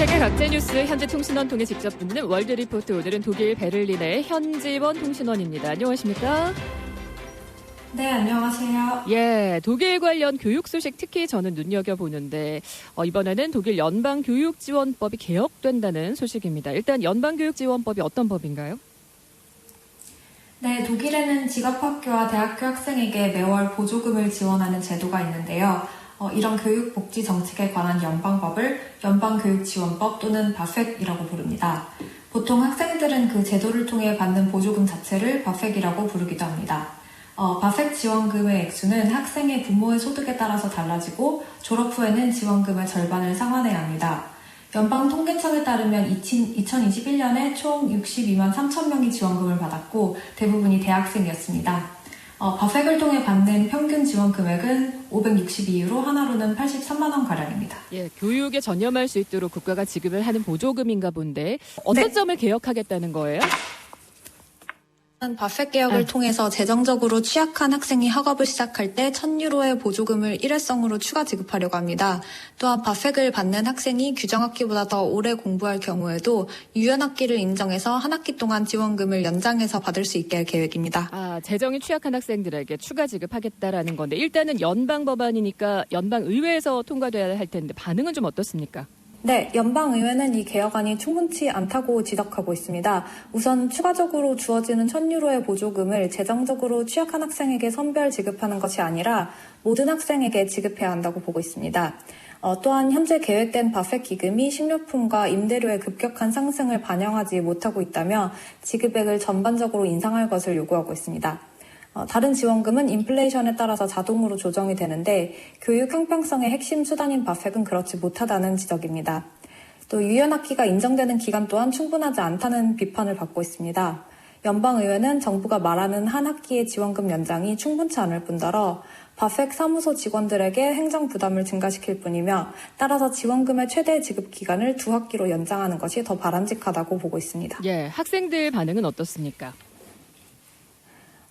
세계 각제 뉴스 현지 통신원 통해 직접 듣는 월드 리포트 오늘은 독일 베를린의 현지원 통신원입니다. 안녕하십니까? 네, 안녕하세요. 예, 독일 관련 교육 소식 특히 저는 눈여겨 보는데 어, 이번에는 독일 연방 교육 지원법이 개혁된다는 소식입니다. 일단 연방 교육 지원법이 어떤 법인가요? 네, 독일에는 직업학교와 대학교 학생에게 매월 보조금을 지원하는 제도가 있는데요. 어, 이런 교육복지 정책에 관한 연방법을 연방교육지원법 또는 바펙이라고 부릅니다. 보통 학생들은 그 제도를 통해 받는 보조금 자체를 바펙이라고 부르기도 합니다. 어, 바펙 지원금의 액수는 학생의 부모의 소득에 따라서 달라지고 졸업 후에는 지원금의 절반을 상환해야 합니다. 연방 통계청에 따르면 2021년에 총 62만 3천 명이 지원금을 받았고 대부분이 대학생이었습니다. 어, 바펙을 통해 받는 평균 지원 금액은 562유로 하나로는 83만 원 가량입니다. 예, 교육에 전념할 수 있도록 국가가 지급을 하는 보조금인가 본데 어떤 네. 점을 개혁하겠다는 거예요? 바펙 개혁을 네. 통해서 재정적으로 취약한 학생이 학업을 시작할 때 1000유로의 보조금을 일회성으로 추가 지급하려고 합니다. 또한 바펙을 받는 학생이 규정학기보다 더 오래 공부할 경우에도 유연학기를 인정해서 한 학기 동안 지원금을 연장해서 받을 수 있게 할 계획입니다. 아, 재정이 취약한 학생들에게 추가 지급하겠다라는 건데 일단은 연방 법안이니까 연방 의회에서 통과돼야 할 텐데 반응은 좀 어떻습니까? 네, 연방의회는 이 개혁안이 충분치 않다고 지적하고 있습니다. 우선 추가적으로 주어지는 1000유로의 보조금을 재정적으로 취약한 학생에게 선별 지급하는 것이 아니라 모든 학생에게 지급해야 한다고 보고 있습니다. 어, 또한 현재 계획된 바펙 기금이 식료품과 임대료의 급격한 상승을 반영하지 못하고 있다며 지급액을 전반적으로 인상할 것을 요구하고 있습니다. 어, 다른 지원금은 인플레이션에 따라서 자동으로 조정이 되는데 교육 형평성의 핵심 수단인 바펙은 그렇지 못하다는 지적입니다. 또 유연학기가 인정되는 기간 또한 충분하지 않다는 비판을 받고 있습니다. 연방의회는 정부가 말하는 한 학기의 지원금 연장이 충분치 않을 뿐더러 바펙 사무소 직원들에게 행정 부담을 증가시킬 뿐이며 따라서 지원금의 최대 지급 기간을 두 학기로 연장하는 것이 더 바람직하다고 보고 있습니다. 예, 학생들 반응은 어떻습니까?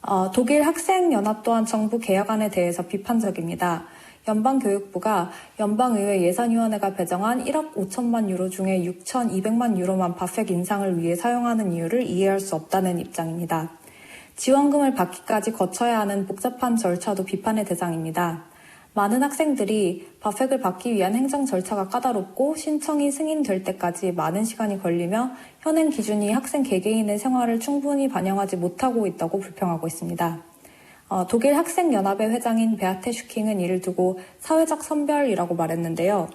어, 독일 학생연합 또한 정부 개혁안에 대해서 비판적입니다. 연방교육부가 연방의회 예산위원회가 배정한 1억 5천만 유로 중에 6,200만 유로만 바펙 인상을 위해 사용하는 이유를 이해할 수 없다는 입장입니다. 지원금을 받기까지 거쳐야 하는 복잡한 절차도 비판의 대상입니다. 많은 학생들이 바펙을 받기 위한 행정 절차가 까다롭고 신청이 승인될 때까지 많은 시간이 걸리며 현행 기준이 학생 개개인의 생활을 충분히 반영하지 못하고 있다고 불평하고 있습니다. 어, 독일 학생연합의 회장인 베아테 슈킹은 이를 두고 사회적 선별이라고 말했는데요.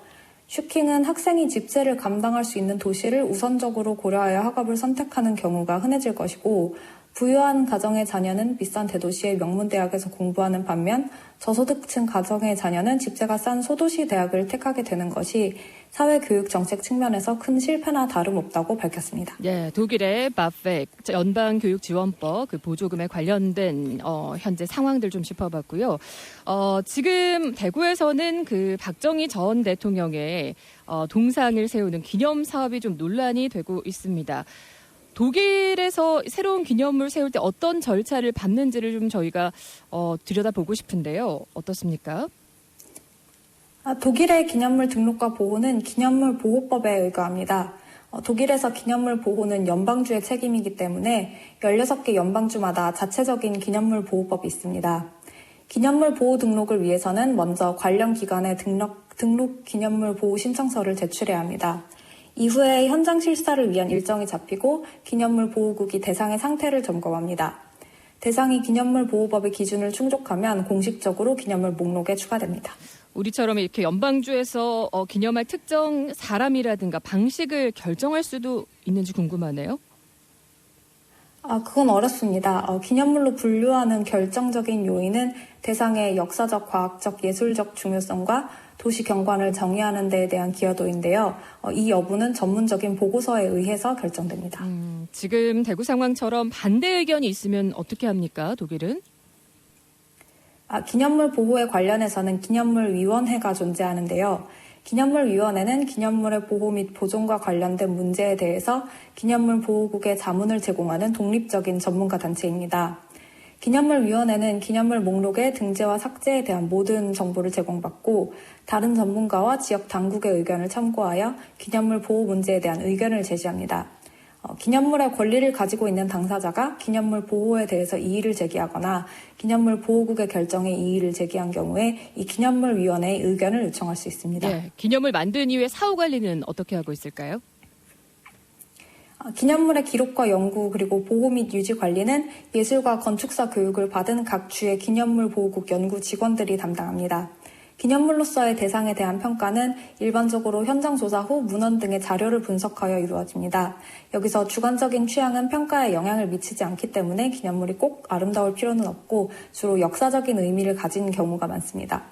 슈킹은 학생이 집세를 감당할 수 있는 도시를 우선적으로 고려하여 학업을 선택하는 경우가 흔해질 것이고 부유한 가정의 자녀는 비싼 대도시의 명문 대학에서 공부하는 반면 저소득층 가정의 자녀는 집세가 싼 소도시 대학을 택하게 되는 것이 사회 교육 정책 측면에서 큰 실패나 다름없다고 밝혔습니다. 예, 독일의 바펙 연방 교육 지원법 그 보조금에 관련된 어, 현재 상황들 좀 짚어봤고요. 어, 지금 대구에서는 그 박정희 전 대통령의 어, 동상을 세우는 기념 사업이 좀 논란이 되고 있습니다. 독일에서 새로운 기념물 세울 때 어떤 절차를 밟는지를 좀 저희가 어, 들여다보고 싶은데요. 어떻습니까? 아, 독일의 기념물 등록과 보호는 기념물 보호법에 의거합니다. 어, 독일에서 기념물 보호는 연방주의 책임이기 때문에 16개 연방주마다 자체적인 기념물 보호법이 있습니다. 기념물 보호 등록을 위해서는 먼저 관련 기관에 등록, 등록 기념물 보호 신청서를 제출해야 합니다. 이후에 현장 실사를 위한 일정이 잡히고 기념물 보호국이 대상의 상태를 점검합니다. 대상이 기념물 보호법의 기준을 충족하면 공식적으로 기념물 목록에 추가됩니다. 우리처럼 이렇게 연방주에서 어, 기념할 특정 사람이라든가 방식을 결정할 수도 있는지 궁금하네요. 아, 그건 어렵습니다. 어, 기념물로 분류하는 결정적인 요인은 대상의 역사적, 과학적, 예술적 중요성과 도시 경관을 정의하는 데에 대한 기여도인데요. 어, 이 여부는 전문적인 보고서에 의해서 결정됩니다. 음, 지금 대구 상황처럼 반대 의견이 있으면 어떻게 합니까, 독일은? 아, 기념물 보호에 관련해서는 기념물 위원회가 존재하는데요. 기념물위원회는 기념물의 보호 및 보존과 관련된 문제에 대해서 기념물 보호국에 자문을 제공하는 독립적인 전문가 단체입니다. 기념물위원회는 기념물 목록의 등재와 삭제에 대한 모든 정보를 제공받고 다른 전문가와 지역 당국의 의견을 참고하여 기념물 보호 문제에 대한 의견을 제시합니다. 어, 기념물의 권리를 가지고 있는 당사자가 기념물 보호에 대해서 이의를 제기하거나 기념물 보호국의 결정에 이의를 제기한 경우에 이 기념물 위원회의 의견을 요청할 수 있습니다. 예, 기념물 만든 이후에 사후 관리는 어떻게 하고 있을까요? 어, 기념물의 기록과 연구 그리고 보호 및 유지 관리는 예술과 건축사 교육을 받은 각 주의 기념물 보호국 연구 직원들이 담당합니다. 기념물로서의 대상에 대한 평가는 일반적으로 현장 조사 후 문헌 등의 자료를 분석하여 이루어집니다. 여기서 주관적인 취향은 평가에 영향을 미치지 않기 때문에 기념물이 꼭 아름다울 필요는 없고 주로 역사적인 의미를 가진 경우가 많습니다.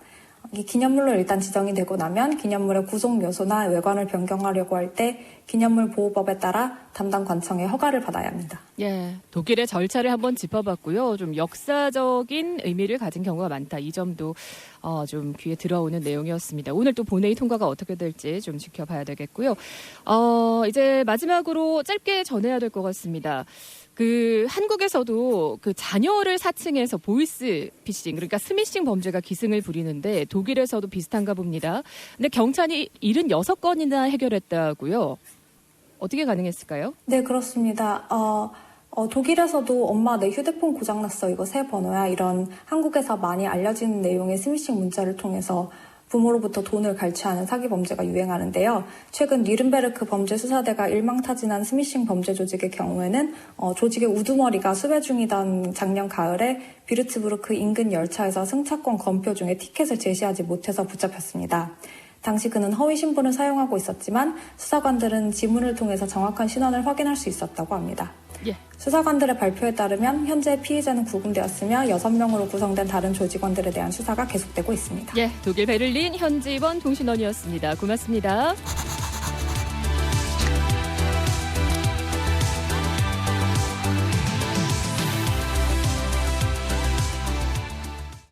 이 기념물로 일단 지정이 되고 나면 기념물의 구성 요소나 외관을 변경하려고 할 때 기념물 보호법에 따라 담당 관청의 허가를 받아야 합니다. 예, 독일의 절차를 한번 짚어봤고요. 좀 역사적인 의미를 가진 경우가 많다. 이 점도 어, 좀 귀에 들어오는 내용이었습니다. 오늘 또 본회의 통과가 어떻게 될지 좀 지켜봐야 되겠고요. 어, 이제 마지막으로 짧게 전해야 될 것 같습니다. 그 한국에서도 그 자녀를 사칭해서 보이스 피싱 그러니까 스미싱 범죄가 기승을 부리는데 독일에서도 비슷한가 봅니다. 근데 경찰이 76건이나 해결했다고요. 어떻게 가능했을까요? 네, 그렇습니다. 어, 어, 독일에서도 엄마 내 휴대폰 고장났어. 이거 새 번호야. 이런 한국에서 많이 알려진 내용의 스미싱 문자를 통해서 부모로부터 돈을 갈취하는 사기 범죄가 유행하는데요. 최근 뉘른베르크 범죄 수사대가 일망타진한 스미싱 범죄 조직의 경우에는 어, 조직의 우두머리가 수배 중이던 작년 가을에 비르츠부르크 인근 열차에서 승차권 검표 중에 티켓을 제시하지 못해서 붙잡혔습니다. 당시 그는 허위 신분을 사용하고 있었지만 수사관들은 지문을 통해서 정확한 신원을 확인할 수 있었다고 합니다. 예. 수사관들의 발표에 따르면 현재 피의자는 구금되었으며 6명으로 구성된 다른 조직원들에 대한 수사가 계속되고 있습니다. 예, 독일 베를린 현지원 통신원이었습니다. 고맙습니다.